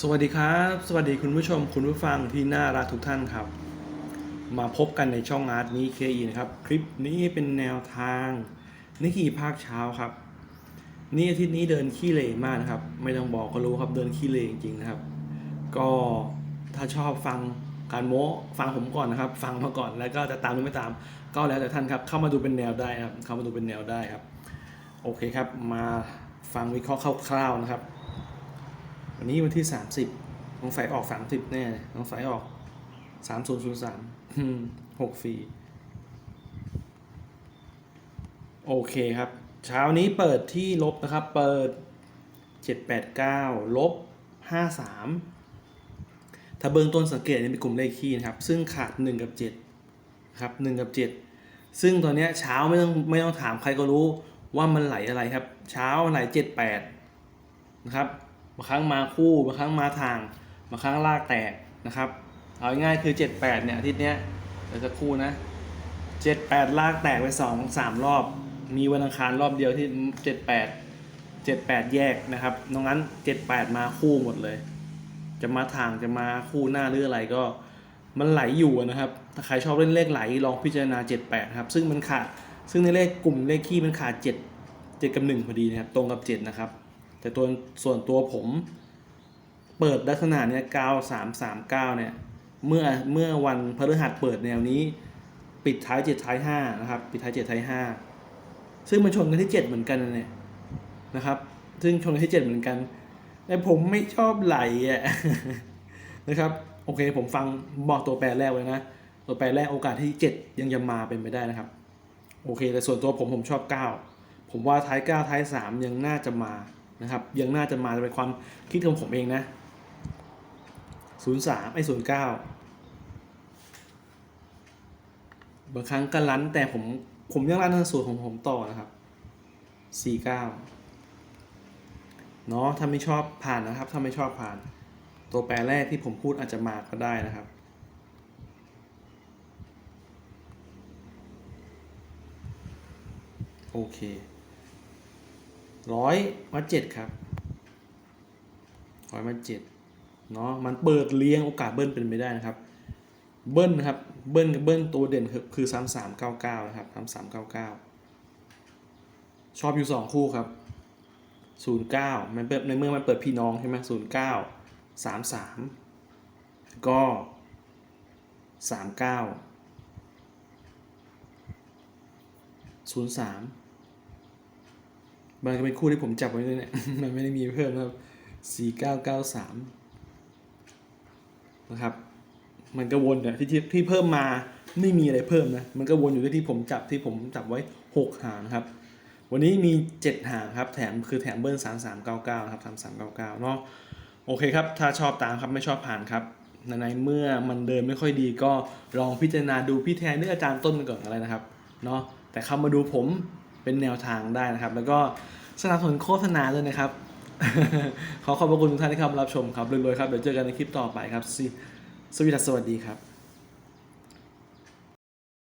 สวัสดีครับ สวัสดีคุณผู้ชมคุณผู้ฟังที่น่ารักทุกท่านครับ มาพบกันในช่องอาร์ตนี้เคอีนะครับ คลิปนี้เป็นแนวทางนิกีภาคเช้าครับ นี่อาทิตย์นี้เดินขี้เหร่มากนะครับ ไม่ต้องบอกก็รู้ครับเดินขี้เหร่จริงๆนะครับ ก็ถ้าชอบฟังการโม้ฟังผมก่อนนะครับ ฟังมาก่อนแล้วก็จะตามหรือไม่ตาม ก็แล้วแต่ท่านครับ เข้ามาดูเป็นแนวได้ครับ เข้ามาดูเป็นแนวได้ครับ โอเคครับ มาฟังวิเคราะห์คร่าวๆนะครับ วันนี้วันที่30น้องสายออก30แน่น้องสายออก3003อืม6ฟรีโอเคครับ เช้านี้เปิดที่ลบนะครับ เปิด 789 ลบ 53 ถ้าเบื้องต้นสังเกตเนี่ยเป็นกลุ่มเลขคี่นะครับ ซึ่งขาด 1 กับ7ครับ1กับ 7 ซึ่งตอนนี้เช้าไม่ต้องไม่ต้องถามใครก็รู้ว่ามันไหลอะไรครับ เช้าไหล 78 นะครับ บางครั้งมาคู่บางครั้งมาทางบางครั้งลากแตกนะครับ เอาง่ายคือ 78 เนี่ยอาทิตย์เนี้ยเดี๋ยวจะคู่นะ 78 ลากแตกไป 2 3 รอบ มีวันอังคารรอบเดียวที่ 78 78 แยกนะครับนอกนั้น 78 มาคู่หมดเลย จะมาทางจะมาคู่หน้าหรืออะไรก็มันไหลอยู่นะครับ ถ้าใครชอบเล่นเลขไหลลองพิจารณา 78 ครับ ซึ่งมันขาด ซึ่งในเลขกลุ่มเลขคี่มันขาด 7 7 กับ 1 พอดีนะครับ ตรงกับ 7 นะครับ แต่ตัวส่วนตัวผมเปิดลักษณะเนี้ย9339เก้าเนี่ยเมื่อเมื่อวันพฤหัสเปิดแนวนี้ ปิดท้าย7ท้าย5นะครับ ปิดท้าย7ท้าย5ซึ่งมันชนกันที่7เหมือนกันนะเนี่ยนะครับ ซึ่งชนกันที่7เหมือนกัน แต่ผมไม่ชอบไหลอะนะครับโอเคผมฟังบอกตัวแปรแรกไว้นะ ตัวแปรแรกโอกาสที่ 7 ยังจะมาเป็นไปได้นะครับ โอเค แต่ส่วนตัวผมผมชอบ 9 ผมว่าท้าย 9 ท้าย 3 ยังน่าจะมา นะครับ ยังน่าจะมาเป็นความคิดของผมเองนะ03ไอ้09บางครั้งก็ลั้นแต่ผมผมยังรันสูตรของผมต่อนะครับ 49 เนาะถ้าไม่ชอบผ่านนะครับ ถ้าไม่ชอบผ่าน ตัวแปรแรกที่ผมพูดอาจจะมาก็ได้นะครับ โอเค ร้อยมาเจ็ดครับร้อยมาเจ็ดเนาะมันเปิดเลี้ยงโอกาสเบิ้ลเป็นไปได้นะครับ เบิ้ลนะครับ เบิ้ลกับเบิ้ลตัวเด่นคือคือสามสามเก้าเก้านะครับสามสามเก้าเก้าชอบอยู่สองคู่ครับศูนย์เก้ามันเปิดในเมื่อมันเปิดพี่น้องใช่ไหมศูนย์เก้าสามสามก็สามเก้าศูนย์สาม มันก็เป็นคู่ที่ผมจับไว้เลยเนี่ย มันไม่ได้มีเพิ่มนะครับสี่เก้าเก้าสามนะครับ มันก็วนเนี่ยที่ที่เพิ่มมาไม่มีอะไรเพิ่มนะ มันก็วนอยู่ที่ที่ผมจับที่ผมจับไว้หกหางครับ วันนี้มีเจ็ดหางครับ แถมคือแถมเบิ้ลสามสามเก้าเก้าครับสามสามเก้าเก้าเนาะ โอเคครับ ถ้าชอบตามครับไม่ชอบผ่านครับในในเมื่อมันเดินไม่ค่อยดีก็ลองพิจารณาดูพี่แทนหรืออาจารย์ต้นกันก่อนอะไรนะครับ เนาะ แต่เข้ามาดูผม เป็นแนวทางได้นะครับ แล้วก็สนับสนุนโฆษณาด้วยนะครับ ขอขอบพระคุณทุกท่านที่เข้ามารับชมครับรวยๆครับ เดี๋ยวเจอกันในคลิปต่อไปครับสสวัสดีครับ